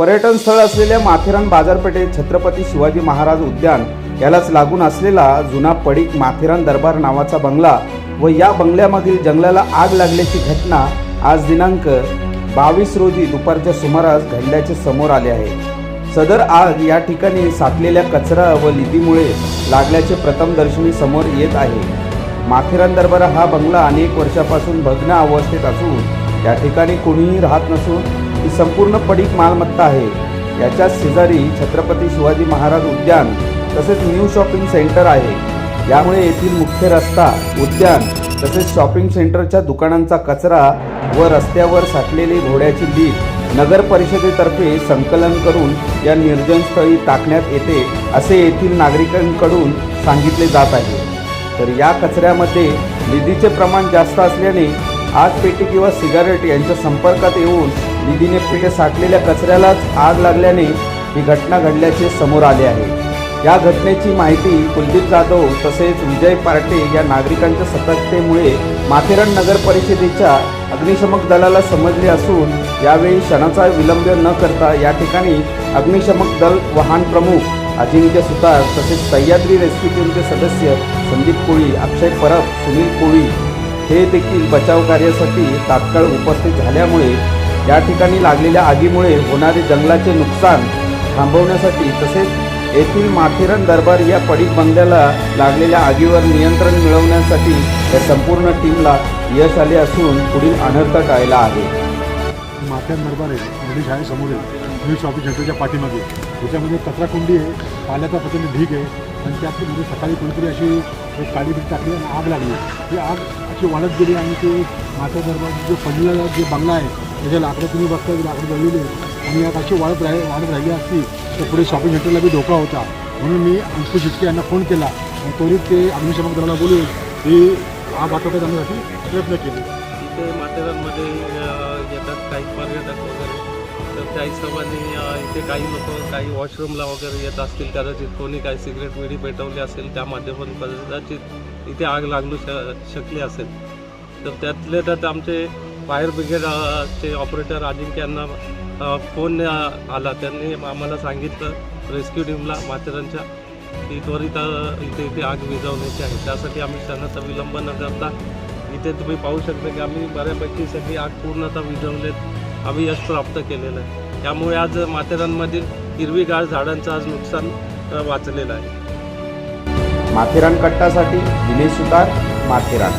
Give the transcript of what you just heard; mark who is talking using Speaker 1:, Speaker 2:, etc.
Speaker 1: पर्यटन स्थळ असलेल्या माथेरान बाजारपेठेत छत्रपती शिवाजी महाराज उद्यान यालाच लागून असलेला जुना पडीक माथेरान दरबार नावाचा बंगला व या बंगल्यामधील जंगलाला आग लागल्याची घटना आज दिनांक बावीस रोजी दुपारच्या सुमारास घडल्याचे समोर आले आहे. सदर आग या ठिकाणी साठलेल्या कचरा व लिदीमुळे लागल्याचे प्रथमदर्शनी समोर येत आहे. माथेरान दरबार हा बंगला अनेक वर्षापासून भग्न अवस्थेत असून या ठिकाणी कोणीही राहत नसून ही संपूर्ण पडीक मालमत्ता आहे. याच्या शेजारी छत्रपती शिवाजी महाराज उद्यान तसेच न्यू शॉपिंग सेंटर आहे. यामुळे येथील मुख्य रस्ता उद्यान तसेच शॉपिंग सेंटरच्या दुकानांचा कचरा व रस्त्यावर साठलेली घोड्याची लीट नगर परिषदेतर्फे संकलन करून या निर्जनस्थळी टाकण्यात येते असे येथील नागरिकांकडून सांगितले जात आहे. तर या कचऱ्यामध्ये निधीचे प्रमाण जास्त असल्याने आग पेटी किंवा सिगारेट यांच्या संपर्कात येऊन निधीने पेटे साठलेल्या कचऱ्यालाच आग लागल्याने ही घटना घडल्याचे समोर आले आहे. या घटनेची माहिती कुलदीप जाधव तसेच विजय पार्टे या नागरिकांच्या सतर्कतेमुळे माथेरान नगर परिषदेच्या अग्निशमक दलाला समजले असून यावेळी क्षणाचा विलंब न करता या ठिकाणी अग्निशमक दल वाहन प्रमुख अजिंक्य सुतार तसेच सह्याद्री रेस्क्यू टीमचे सदस्य संदीप कोळी अक्षय परब सुनील कोळी हे देखील बचाव कार्यासाठी तात्काळ उपस्थित झाल्यामुळे या ठिकाणी लागलेल्या आगीमुळे होणारे जंगलाचे नुकसान थांबवण्यासाठी तसेच येथील माथेरन दरबार या पडीक बंगल्याला लागलेल्या आगीवर नियंत्रण मिळवण्यासाठी या संपूर्ण टीमला यश आले असून पुढील अनर्थ टाळला आहे.
Speaker 2: माथ्यान दरबार आहे मोठी शाळेसमोर आहे. न्यू शॉपिंग सेंटरच्या पाठीमागे. त्याच्यामध्ये कचराकुंडी आहे. पाण्याचा प्रचंड ढीक आहे. आणि त्यात म्हणजे सकाळी कोणीतरी अशी एक काळी बीट टाकली आणि आग लागली. ती आग अशी वाढत गेली आणि ते माता दरबार जो पडलेला जे बंगला आहे त्याच्या लाकडं तुम्ही बघता लाकडं जळलेली आणि आग अशी वाढत राही वाढत राहिली असती तर पुढे शॉपिंग सेंटरला बी धोका होता. म्हणून मी अंकुश इटके यांना फोन केला. आणि त्वरित ते अग्निशमक दलाला बोलून ही आग आटोक्यात आणण्यासाठी प्रयत्न केले.
Speaker 3: तिथे माथेरानमध्ये येतात काही पर्यटक वगैरे. तर त्या हिशोबाने इथे काही लोक काही वॉशरूमला वगैरे येत असतील कदाचित कोणी काही सिगरेट विडी पेटवली असेल त्या माध्यमातून कदाचित इथे आग लागू श शकली असेल. तर त्यातले त्यात आमचे फायर ब्रिगेडचे ऑपरेटर अजिंक्य यांना फोन आला. त्यांनी आम्हाला सांगितलं रेस्क्यू टीमला माथेरानच्या. की त्वरित इथे इथे आग विझवण्याची आहे. त्यासाठी आम्ही क्षणाचा विलंब न करता इथे तुम्ही पाहू शकता की आम्ही बऱ्यापैकी सगळी आग पूर्णतः विझवलेत. आम्ही यश प्राप्त केलेलं आहे. त्यामुळे आज माथेरानमधील हिरवीगार झाडांचं आज नुकसान वाचलेलं आहे.
Speaker 1: माथेरान कट्टासाठी दिनेश सुतार माथेरान.